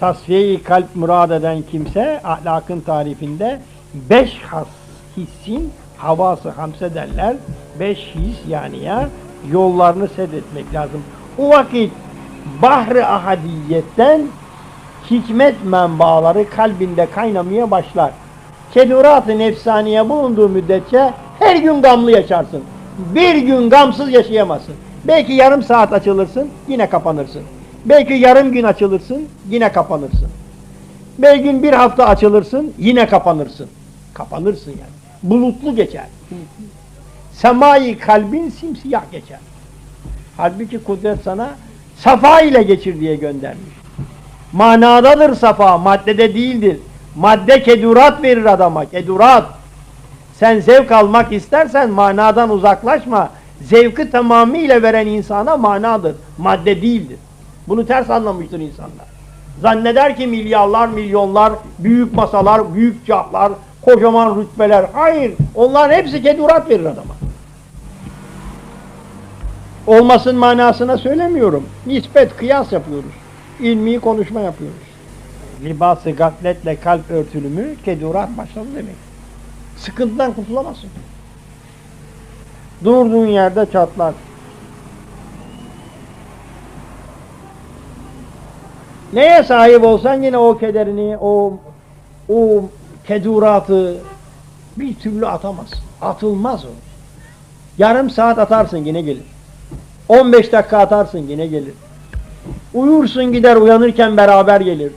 tasfiye-i kalp murad eden kimse ahlakın tarifinde beş has hissin havası hamse derler. Beş his yani ya yollarını sedetmek lazım. O vakit bahri ahadiyetten hikmet menbaaları kalbinde kaynamaya başlar. Kedurat-ı nefsaniye bulunduğu müddetçe her gün gamlı yaşarsın. Bir gün gamsız yaşayamazsın. Belki yarım saat açılırsın, yine kapanırsın. Belki yarım gün açılırsın, yine kapanırsın. Belki bir hafta açılırsın, yine kapanırsın. Kapanırsın yani. Bulutlu geçer. Semai kalbin simsiyah geçer. Halbuki kudret sana safa ile geçir diye göndermiş. Manadadır safa, maddede değildir. Madde kedurat verir adama, kedurat. Sen zevk almak istersen manadan uzaklaşma. Zevki tamamıyla veren insana manadır, madde değildir. Bunu ters anlamıştır insanlar. Zanneder ki milyarlar, milyonlar, büyük masalar, büyük cahlar, kocaman rütbeler. Hayır, onların hepsi kedurat verir adama. Olmasın manasına söylemiyorum. Nispet, kıyas yapıyoruz. İlmi konuşma yapıyoruz. Libası gafletle kalp örtülümü kedurat başladı demek. Sıkıntıdan kurtulamazsın. Durduğun yerde çatlar. Neye sahip olsan yine o kederini, o o keduratı bir türlü atamazsın. Atılmaz o. Yarım saat atarsın yine gelir. 15 dakika atarsın yine gelir. Uyursun gider uyanırken beraber gelir.